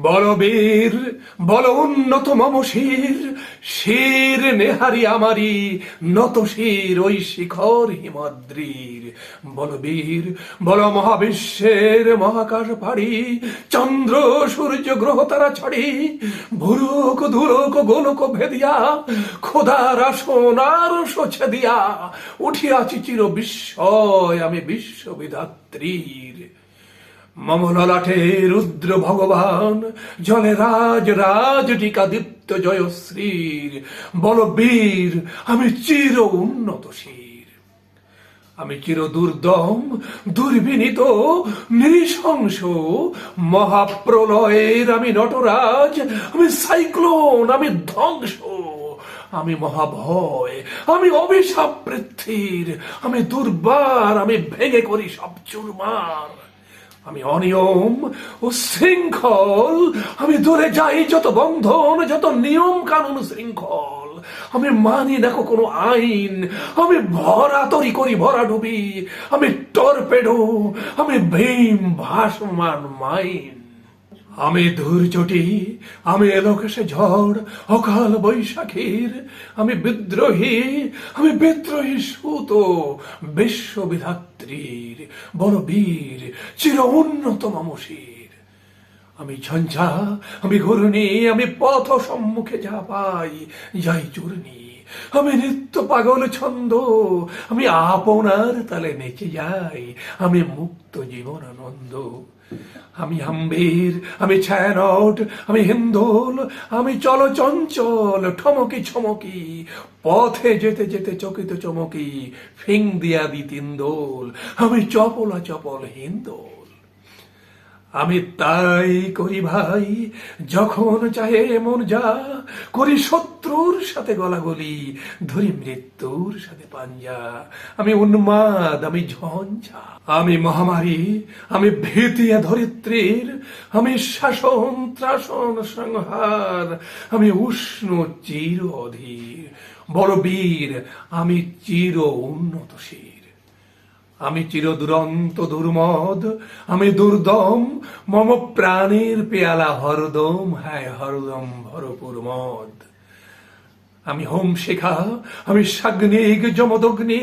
বলবীর বল উন্নত মম শির নেহারি আমারি, নত শির ওই শিখর হিমাদ্রির। বলবীর বল মহাবিশ্বের মহাকাশ পাড়ি, চন্দ্র, সূর্য, গ্রহ তারা ছাড়ি। ভুরুক, ধুরুক, গোলক ভেদিয়া, খোদার সোনার সোছে দিয়া, উঠিয়াছি চির বিস্ময় আমি বিশ্ববিধাত্রীর। মম ললাটে রুদ্র ভগবান, জলে রাজ রাজ টিকা দীপ্ত জয়শ্রীর, বলবীর, আমি চির উন্নত শির। আমি চির দুর্দম, দুর্বিনীত, নৃশংস, মহাপ্রলয়ের আমি নটরাজ, আমি সাইক্লোন, আমি ধ্বংস, আমি মহাভয়, আমি অভিশাপ পৃথিবীর, আমি দুর্বার, আমি ভেঙে করি সব চুরমার। আমি অনিয়ম ও শৃঙ্খল, আমি দূরে যাই যত বন্ধন, যত নিয়ম কানুন শৃঙ্খল। আমি মানি দেখো কোনো আইন, আমি ভরা তরি করি ভরা ডুবি, আমি টর্পেডো, আমি ভীম ভাসমান মাইন। আমি ধূর্যটি আমি এলোকেশে ঝড়, অকাল বৈশাখীর, আমি বিদ্রোহী আমি বিদ্রোহী সুত বিশ্ববিধাত্রীর বড় বীর চির উন্নত মামসীর আমি ঝঞ্ঝা, আমি ঘূর্ণি, আমি পথ সম্মুখে যা পাই, যাই চূর্ণি। আমি নিত্য পাগল ছন্দ, আমি আপনার তালে নেচে যাই, আমি মুক্ত জীবন আনন্দ আমি আম্বির আমি ছায়ানট, আমি হিন্দোল, আমি চল চঞ্চল ঠমকি ছমকি পথে যেতে যেতে চকিত চমকি, ফিং দিয়া দি তিন দোল আমি চপলা চপল হিন্দোল। আমি তাই করি ভাই, যখন চাহে মন যা, করি শত্রুর সাথে গলাগলি, ধরি মৃত্যুর সাথে পাঞ্জা। আমি উন্মাদ, আমি ঝঞ্ঝা, আমি মহামারী, আমি ভীতিয়া ধরিত্রীর, আমি শাসন, ত্রাসন, সংহার, আমি উষ্ণ, চির অধীর। বড় বীর, আমি চির উন্নতশীল। আমি চির দুরন্ত দুর্মদ, আমি দুর্দম, মম প্রাণের পেয়ালা হরদম, হ্যায় হরদম ভরপুর মদ। আমি হোম শেখা আমি সাগ্নিক যমদগ্নি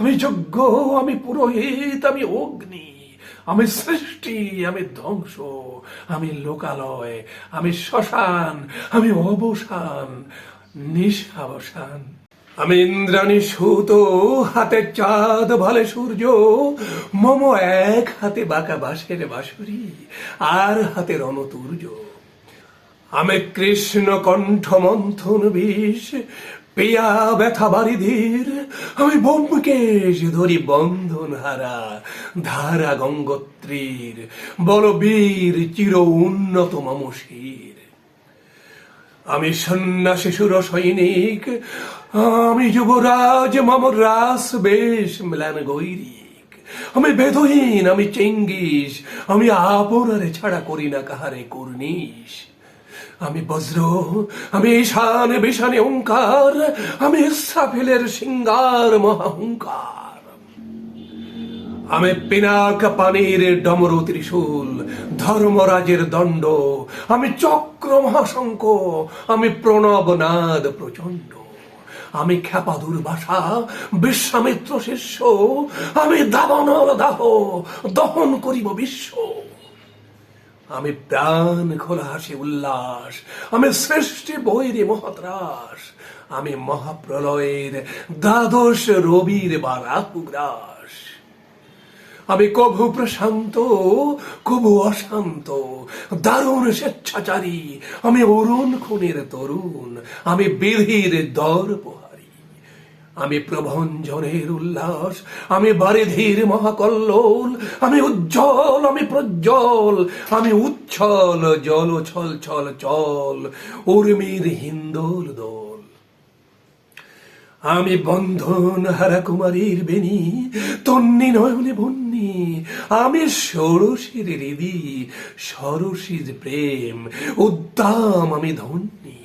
আমি যজ্ঞ, আমি পুরোহিত, আমি অগ্নি, আমি সৃষ্টি, আমি ধ্বংস, আমি লোকালয়, আমি শ্মশান, আমি অবসান নিশাবসান আমি ইন্দ্রাণী সুত হাতে চাঁদ ভালে সূর্য, মম এক হাতে বাঁকা বাঁশের বাঁশুরি, আর হাতে রণতুর্য। আমি কৃষ্ণ কণ্ঠ মন্থন বিষ, পেয়া ব্যথা বারিধির আমি বোমকেশ ধরি বন্ধন হারা, ধারা গঙ্গোত্রীর, বলবীর চির উন্নত মমশীর। আমি সন্ন্যাসী সুর সৈনিক আমি যুবরাজ মম রাস বেশ ম্লান গৈরিক। আমি বেদহীন, আমি চেঙ্গিস, আমি আপনারে ছাড়া করি না কাহারে কর্নিস আমি বজ্র, আমি ঈশান বিশানে ওঙ্কার, আমি ইসরাফিলের সিঙ্গার মহাহুঙ্কার। আমি পিনাক পানির ডমরু ত্রিশূল, ধর্মরাজের দণ্ড, আমি চক্র মহাশঙ্ক আমি প্রণব নাদ প্রচণ্ড। আমি খ্যাপা দুর্বাসা বিশ্বামিত্র শিষ্য, আমি দাবন দাহ, দহন করিব বিশ্ব। আমি প্রাণ খোলা হাসি উল্লাস, আমি সৃষ্টি বৈরে মহাত্রাস আমি মহাপ্রলয়ের দ্বাদশ রবির বারাহুগ্রাস আমি কভু প্রশান্ত, কভু অশান্ত, দারুণ স্বেচ্ছাচারী, আমি অরুণ খুনের তরুণ, আমি বিধির দর আমি প্রভঞ্জনের উল্লাস, আমি বারিধির মহাকল্লোল, আমি উজ্জ্বল, আমি প্রজ্জ্বল, আমি উচ্ছল, জল ছল ছল চল, উর্মির হিন্দোল দোল। আমি বন্ধন হারা কুমারীর বেনি, তন্নি নয়নে বন্নি আমি আমি ষোড়শীর হৃদি সরসীর প্রেম, উদ্দাম আমি ধন্যী।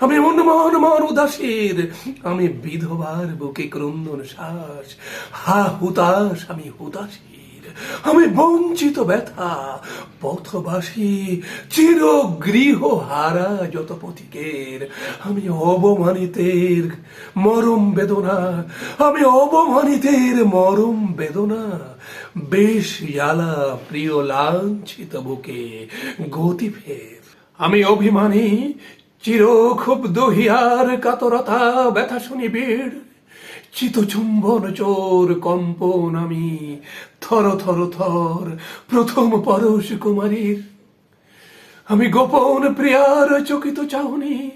আমি মনমন মন উদাসীর, আমি বিধবার বুকে ক্রন্দন শ্বাস, হা হুতাশ আমি হুতাশীর। আমি বঞ্চিত ব্যথা, পথবাসী চির গৃহ হারা যত পথিকের। আমি অবমানিতের মরম বেদনা, আমি অবমানিতের মরম বেদনা। বেশ জ্বালা প্রিয় লাঞ্ছিত বুকে গতি ফের। আমি অভিমানী চির খুব দহিয়ার কাতরতা ব্যথা শুনি বীর। চিতচুম্বন চোর কম্পন আমি, থর থর থর প্রথম পরশ কুমারীর। আমি গোপন প্রিয়ার চকিত চাহনি,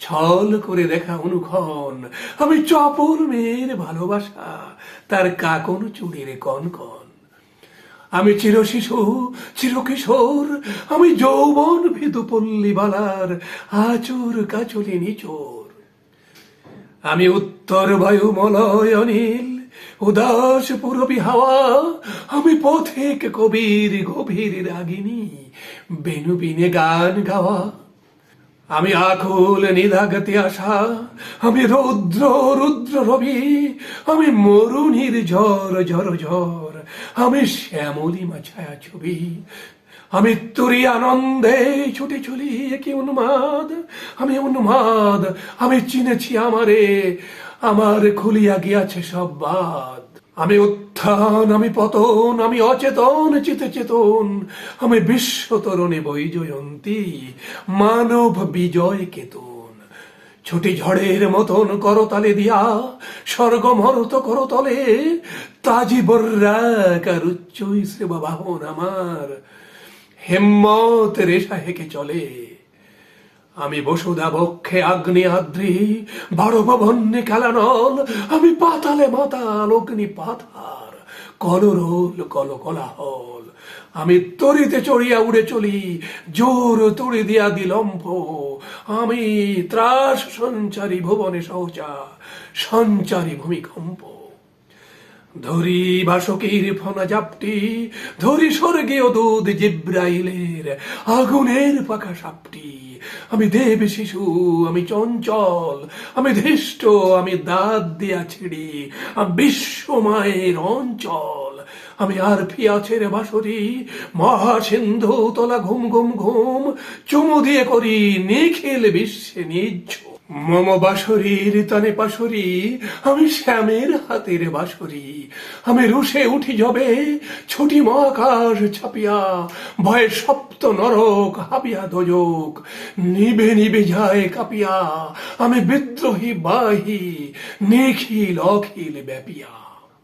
ছল করে দেখা অনুক্ষণ। আমি চপল মেয়ের ভালোবাসা, তার কাকন চুড়ির কন কন আমি চির শিশু চির কিশোর আমি যৌবন ভিদু পল্লীবালার আচর কাচলি নিচোর। আমি উত্তর বায়ু মলয় অনিল, উদাস পুরবী হাওয়া, আমি পথিক কবির গভীর রাগিনী বেনু বিনে গান গাওয়া। আমি আকুল নিধাগতি আশা, আমি রৌদ্র রুদ্র রবি, আমি মরুণীর ঝড় ঝড় ঝড়। আমি শ্যামলিমা ছায়া ছবি, আমি তুরি আনন্দে ছুটে চলি কি উন্মাদ, আমি উন্মাদ, আমি চিনেছি আমারে, আমার খুলিয়া গিয়াছে সব বাদ। আমি উত্থান, আমি পতন, আমি অচেতন, চিতে চেতন, আমি বিশ্ব তরণে বৈজয়ন্তী, মানব বিজয় কেতন। ছুটি ঝড়ের মতন করতালে দিয়া স্বর্গ মরত করতলে তাজি বর্রাকার উচ্চ সেবা বাহন আমার। হেম্মত রেশা হেকে চলে। আমি বসুধা বক্ষে আগ্নি আদ্রি, বড় ভবন্যে খেলানল, আমি পাতালে মাতাল অগ্নি পাতার কলরোল কল, কলাহল। আমি তরিতে চড়িয়া উড়ে চলি, জোর তড়ি দিয়া দিলম্ভ আমি ত্রাস সঞ্চারী ভুবনে সহচা সঞ্চারী ভূমিকম্প। ধরি বাসকির ফনা জাপটি, ধরি স্বর্গীয় দুধ জিব্রাইলের আগুনের পাখা সাপটি। আমি দেব শিশু, আমি চঞ্চল, আমি ধৃষ্ট, আমি দাঁত দিয়া ছিড়ি, আমি বিশ্ব মায়ের অঞ্চল। আমি আর ফিয়াছের বাসরি, মহাসিন্ধু, তোলা ঘুম ঘুম ঘুম, চুমু দিয়ে করি নিখিল বিশ্বে নিজ মম বাসরীর তানে পাশরি আমি শ্যামের হাতের বাসরি আমি রুষে উঠি যবে, ছুটি মহাকাশ ছাপিয়া, ভয়ে সপ্ত নরক হাবিয়া দোজক। নিবে নিবে যায় কাপিয়া, আমি বিদ্রোহী বাহি, নিখিল অখিল ব্যাপিয়া।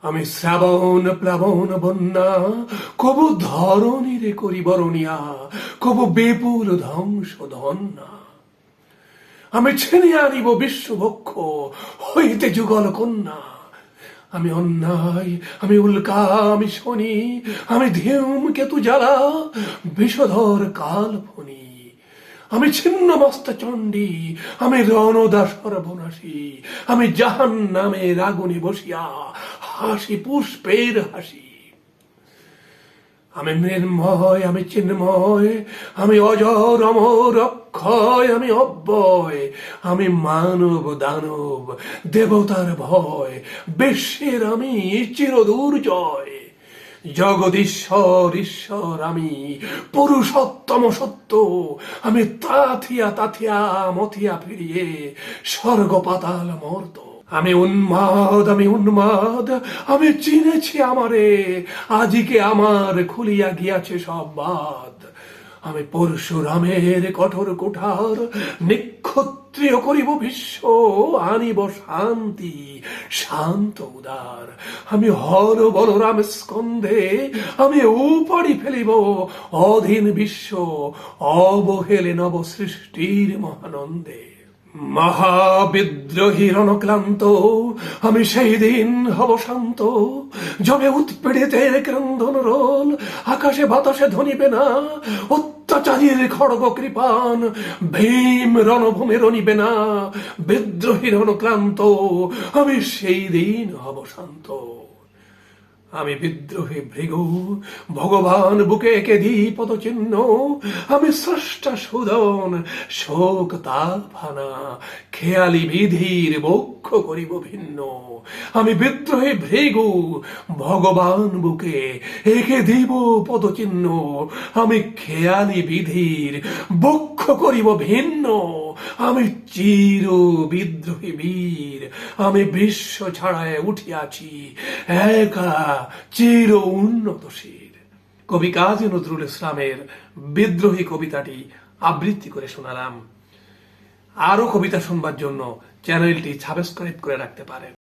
আমি শ্রাবণ প্লাবন বন্যা, কবু ধরণীরে করি বরণিয়া, কবু বিপুল ধ্বংস ধন্যা। আমি ছেড়ে আনিব বিশ্ববক্ষ হইতে যুগল কন্যা। আমি অন্যায়, আমি উল্কা, আমি শনি, আমি ধেউম কেতু জ্বালা, বিষধর কাল ফণি আমি ছিন্ন মস্তা চণ্ডী, আমি রণদা সর্বনাশী, আমি জাহান নামে রাগুনি বসিয়া হাসি পুষ্পের হাসি। আমি মৃন্ময় আমি চিন্ময়, আমি অজর, অমর অক্ষয়, আমি অব্যয়, আমি মানব, দানব, দেবতার ভয়, বিশ্বের আমি চিরদূর জয় জগদীশ্বর, ঈশ্বর, আমি পুরুষোত্তম সত্য, আমি তাথিয়া তাথিয়া মথিয়া ফিরিয়ে স্বর্গ পাতাল মর্ত। আমি উন্মাদ আমি উন্মাদ, আমি চিনেছি আমারে। আজিকে আমার খুলিয়া গিয়াছে সব বাদ। আমি পরশুরামের কঠোর কুঠার, নিক্ষত্রিয় করিব বিশ্ব, আনিব শান্তি, শান্ত, উদার। আমি হর বলরাম স্কন্ধে, আমি উপাড়ি ফেলিব, অধীন বিশ্ব, অবহেলে নব সৃষ্টির মহানন্দে। মহাবিদ্রোহী রণক্লান্ত আমি সেই দিন হব শান্ত। জমে উৎপীড়িতের ক্রন্দন রোল আকাশে বাতাসে ধনিবে না অত্যাচারীর খড়গ কৃপান, ভীম রণভূমে রনিবে না বিদ্রোহী রণক্লান্ত আমি সেই দিন হব শান্ত। আমি বিদ্রোহী ভৃগু, ভগবান বুকে এঁকে দিই পদচিহ্ন, আমি স্রষ্টা সুদন, শোক তাফানা খেয়ালি বিধির বক্ষ করিব ভিন্ন। আমি বিদ্রোহী ভৃগু, ভগবান বুকে এঁকে দিব পদচিহ্ন, আমি খেয়ালি বিধির বক্ষ করিব ভিন্ন। আমি চির বিদ্রোহী বীর, আমি বিশ্ব ছাড়ায় উঠিয়াছি, একা চির উন্নতশীল কবি কাজী নজরুল ইসলামের বিদ্রোহী কবিতাটি আবৃত্তি করে শোনালাম। আরও কবিতা শুনবার জন্য চ্যানেলটি সাবস্ক্রাইব করে রাখতে পারেন।